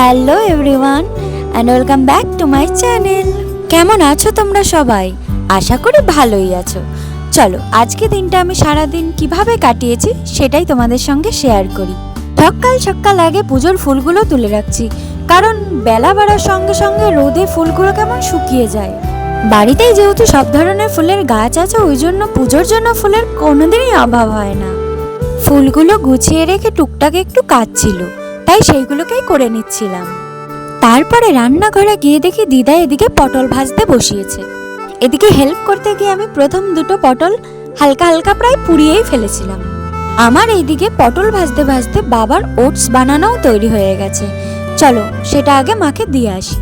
Hello everyone and welcome back to my channel কেমন আছো তোমরা সবাই? আশা করি ভালোই আছো। চলো, আজকে দিনটা আমি সারা দিন কীভাবে কাটিয়েছি সেটাই তোমাদের সঙ্গে শেয়ার করি। সকাল সকাল আগে পুজোর ফুলগুলো তুলে রাখছি, কারণ বেলা বাড়ার সঙ্গে সঙ্গে রোদে ফুলগুলো কেমন শুকিয়ে যায়। বাড়িতেই যেহেতু সব ধরনের ফুলের গাছ আছে, ওই জন্য পুজোর জন্য ফুলের কোনোদিনই অভাব হয় না। ফুলগুলো গুছিয়ে রেখে টুকটাক একটু কাজ ছিল তাই সেইগুলোকেই করে নিচ্ছিলাম। তারপরে রান্নাঘরে গিয়ে দেখি দিদা এদিকে পটল ভাজতে বসিয়েছে। এদিকে হেল্প করতে গিয়ে আমি প্রথম দুটো পটল হালকা হালকা প্রায় পুড়িয়েই ফেলেছিলাম। আমার এইদিকে পটল ভাজতে ভাজতে বাবার ওটস বানানোও তৈরি হয়ে গেছে। চলো, সেটা আগে মাকে দিয়ে আসি।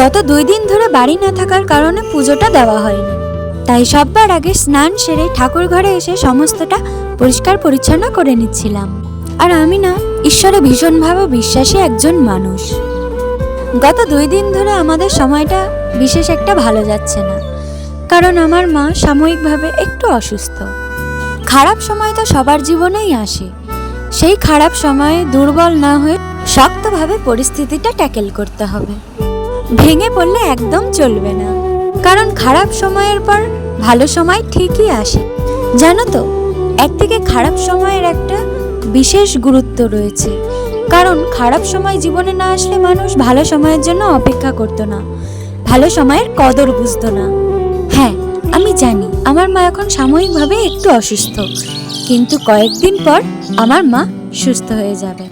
গত দুই দিন ধরে বাড়ি না থাকার কারণে পুজোটা দেওয়া হয়নি। তাই সববার আগে স্নান সেরে ঠাকুর ঘরে এসে সমস্তটা পরিষ্কার পরিচ্ছন্ন করে নিচ্ছিলাম। আর আমি না ঈশ্বরে ভীষণভাবে বিশ্বাসী একজন মানুষ। গত দুই দিন ধরে আমাদের সময়টা বিশেষ একটা ভালো যাচ্ছে না। কারণ আমার মা সাময়িকভাবে একটু অসুস্থ। খারাপ সময় তো সবার জীবনেই আসে। সেই খারাপ সময়ে দুর্বল না হয়ে শক্তভাবে পরিস্থিতিটা ট্যাকেল করতে হবে। ভেঙে পড়লে একদম চলবে না। কারণ খারাপ সময়ের পর ভালো সময় ঠিকই আসে। জানো তো, একদিকে খারাপ সময়ের একটা বিশেষ গুরুত্ব রয়েছে। কারণ খারাপ সময় জীবনে না আসলে মানুষ ভালো সময়ের জন্য অপেক্ষা করতো না। ভালো সময়ের কদর বুঝতো না। হ্যাঁ আমি জানি আমার মা এখন সাময়িকভাবে একটু অসুস্থ। কিন্তু কয়েকদিন পর আমার মা সুস্থ হয়ে যাবে।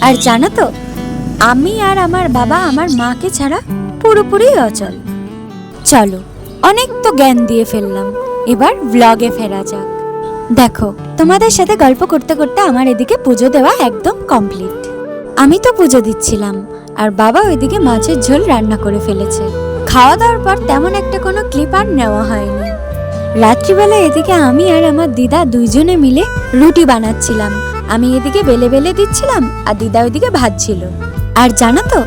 আর জানো তো, আমি আর আমার বাবা আমার মাকে ছাড়া পুরোপুরি অচল। চলো, অনেক তো জ্ঞান দিয়ে ফেললাম। এবার ব্লগে ফেরা যাক। দেখো, তোমাদের সাথে গল্প করতে করতে আমার এদিকে পুজো দেওয়া একদম কমপ্লিট আমি তো পুজো দিচ্ছিলাম, আর বাবা ওইদিকে মাছের ঝোল রান্না করে ফেলেছে। খাওয়া দাওয়ার পর তেমন একটা কোনো ক্লিপ আর নেওয়া হয়নি। রাত্রিবেলা এদিকে আমি আর আমার দিদা দুইজনে মিলে রুটি বানাচ্ছিলাম। আমি এদিকে বেলে বেলে দিচ্ছিলাম, আর দিদা ওইদিকে ভাজছিল আর জানো তো,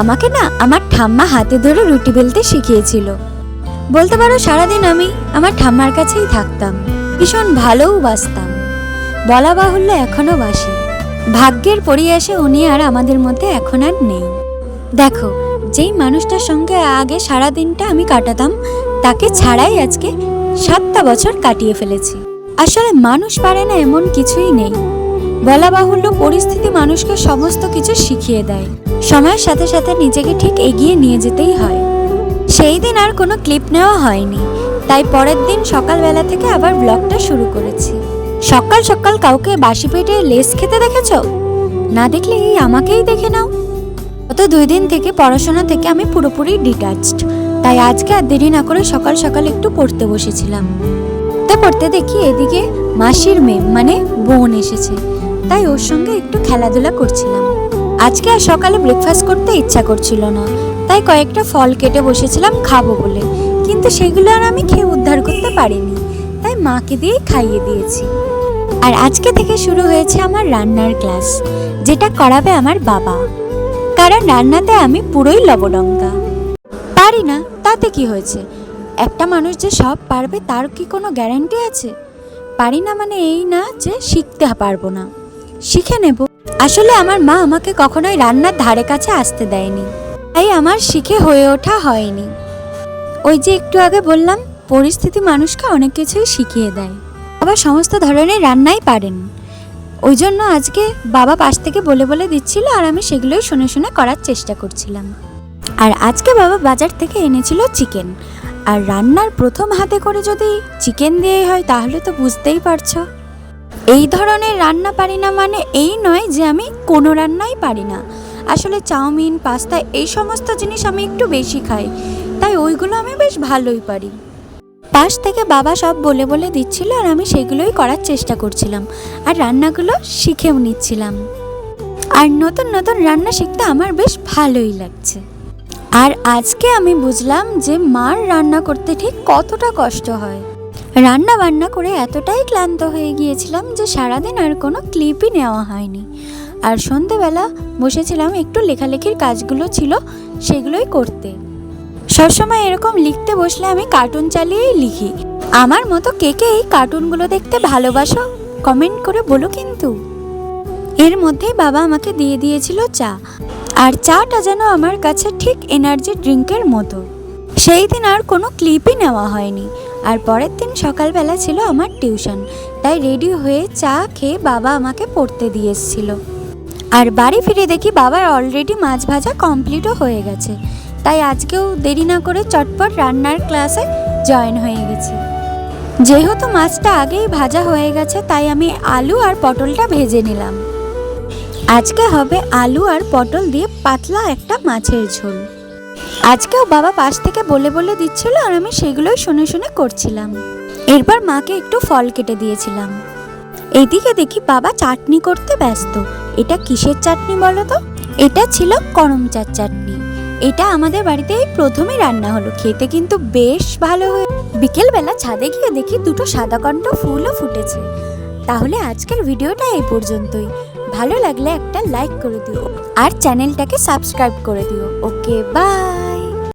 আমাকে না আমার ঠাম্মা হাতে ধরে রুটি বেলতে শিখিয়েছিল। বলতে পারো সারাদিন আমি আমার ঠাম্মার কাছেই থাকতাম। ভীষণ ভালোও বাসতাম বলা বাহুল্য এখনও বাসি ভাগ্যের পরিয়াসে উনি আর আমাদের মধ্যে এখন আর নেই। দেখো, যেই মানুষটার সঙ্গে আগে সারা দিনটা আমি কাটাতাম, তাকে ছাড়াই আজকে সাতটা বছর কাটিয়ে ফেলেছি। আসলে মানুষ পারে না এমন কিছুই নেই। বলা বাহুল্য পরিস্থিতি মানুষকে সমস্ত কিছু শিখিয়ে দেয়। সময়ের সাথে সাথে নিজেকে ঠিক এগিয়ে নিয়ে যেতেই হয়। সেই দিন আর কোনো ক্লিপ নেওয়া হয়নি। তাই পরের দিন সকালবেলা থেকে আবার ব্লগটা শুরু করেছি। সকাল সকাল কাউকে বাসি পেটে লেস খেতে দেখেছ? না দেখলে এই আমাকেই দেখে নাও। গত দুই দিন থেকে পড়াশোনা থেকে আমি পুরোপুরি ডিটাচড তাই আজকে আর দেরি না করে সকাল সকাল একটু পড়তে বসেছিলাম। তো পড়তে দেখি এদিকে মাসির মেয়ে মানে বোন এসেছে। তাই ওর সঙ্গে একটু খেলাধুলা করছিলাম। আজকে আর সকালে ব্রেকফাস্ট করতে ইচ্ছা করছিল না। তাই কয়েকটা ফল কেটে বসেছিলাম খাব বলে। কিন্তু সেগুলো আর আমি খেয়ে উদ্ধার করতে পারিনি। তাই মাকে দিয়েই খাইয়ে দিয়েছি। আর আজকে থেকে শুরু হয়েছে আমার রান্নার ক্লাস যেটা করাবে আমার বাবা। কারণ রান্নাতে আমি পুরোই লবডঙ্কা পারি না, তাতে কি হয়েছে? একটা মানুষ যে সব পারবে, তার কি কোনো গ্যারান্টি আছে? পারি না মানে এই না যে শিখতে পারব না। শিখে নেব। আসলে আমার মা আমাকে কখনোই রান্নার ধারে কাছে আসতে দেয়নি। তাই আমার শিখে হয়ে ওঠা হয়নি। ওই যে একটু আগে বললাম, পরিস্থিতি মানুষকে অনেক কিছুই শিখিয়ে দেয়। আবার সমস্ত ধরনের রান্নাই পারেন। ওই জন্য আজকে বাবা পাশ থেকে বলে বলে দিচ্ছিল আর আমি সেগুলোই শুনে শুনে করার চেষ্টা করছিলাম। আর আজকে বাবা বাজার থেকে এনেছিল চিকেন। আর রান্নার প্রথম হাতে করে যদি চিকেন দিয়ে হয়, তাহলে তো বুঝতেই পারছ। এই ধরনের রান্না পারি না মানে এই নয় যে আমি কোনো রান্নাই পারি না। আসলে চাউমিন, পাস্তা এই সমস্ত জিনিস আমি একটু বেশি খাই, তাই ওইগুলো আমি বেশ ভালোই পারি। পাশ থেকে বাবা সব বলে বলে দিচ্ছিল আর আমি সেগুলোই করার চেষ্টা করছিলাম আর রান্নাগুলো শিখেও নিচ্ছিলাম। আর নতুন নতুন রান্না শিখতে আমার বেশ ভালোই লাগছে। আর আজকে আমি বুঝলাম যে মার রান্না করতে ঠিক কতটা কষ্ট হয়। রান্না বান্না করে এতটাই ক্লান্ত হয়ে গিয়েছিলাম যে সারাদিন আর কোনো ক্লিপই নেওয়া হয়নি। আর সন্ধেবেলা বসেছিলাম একটু লেখালেখির কাজগুলো ছিল সেগুলোই করতে। সবসময় এরকম লিখতে বসলে আমি কার্টুন চালিয়েই লিখি। আমার মতো কে কে এই কার্টুনগুলো দেখতে ভালোবাসো? কমেন্ট করে বলো কিন্তু। এর মধ্যেই বাবা আমাকে দিয়ে দিয়েছিল চা। আর চাটা যেন আমার কাছে ঠিক এনার্জি ড্রিঙ্কের মতো। সেই দিন আর কোনো ক্লিপই নেওয়া হয়নি। আর পরের দিন সকালবেলা ছিল আমার টিউশন, তাই রেডি হয়ে চা খেয়ে বাবা আমাকে পড়তে দিয়ে এসেছিল। আর বাড়ি ফিরে দেখি বাবার অলরেডি মাছ ভাজা কমপ্লিটও হয়ে গেছে, তাই আজকেও দেরি না করে চটপট রান্নার ক্লাসে জয়েন হয়ে গেছি। যেহেতু মাছটা আগেই ভাজা হয়ে গেছে, তাই আমি আলু আর পটলটা ভেজে নিলাম। আজকে হবে আলু আর পটল দিয়ে পাতলা একটা মাছের ঝোল। আজকেও বাবা পাশ থেকে বলে বলে দিচ্ছিল আর আমি সেগুলোই শুনে শুনে করছিলাম। এরপর মাকে একটু ফল কেটে দিয়েছিলাম। এদিকে দেখি বাবা চাটনি করতে ব্যস্ত। এটা কিসের চাটনি বলো তো? এটা ছিল করম চার চাটনি। এটা আমাদের বাড়িতে এই প্রথমই রান্না হলো। খেতে কিন্তু বেশ ভালো হয়ে বিকেলবেলা ছাদে গিয়ে দেখি দুটো সাদা কণ্ঠ ফুলও ফুটেছে। তাহলে আজকের ভিডিওটা এই পর্যন্তই। ভালো লাগলে একটা লাইক করে দিও। আর চ্যানেলটাকে সাবস্ক্রাইব করে দিও। Okay bye!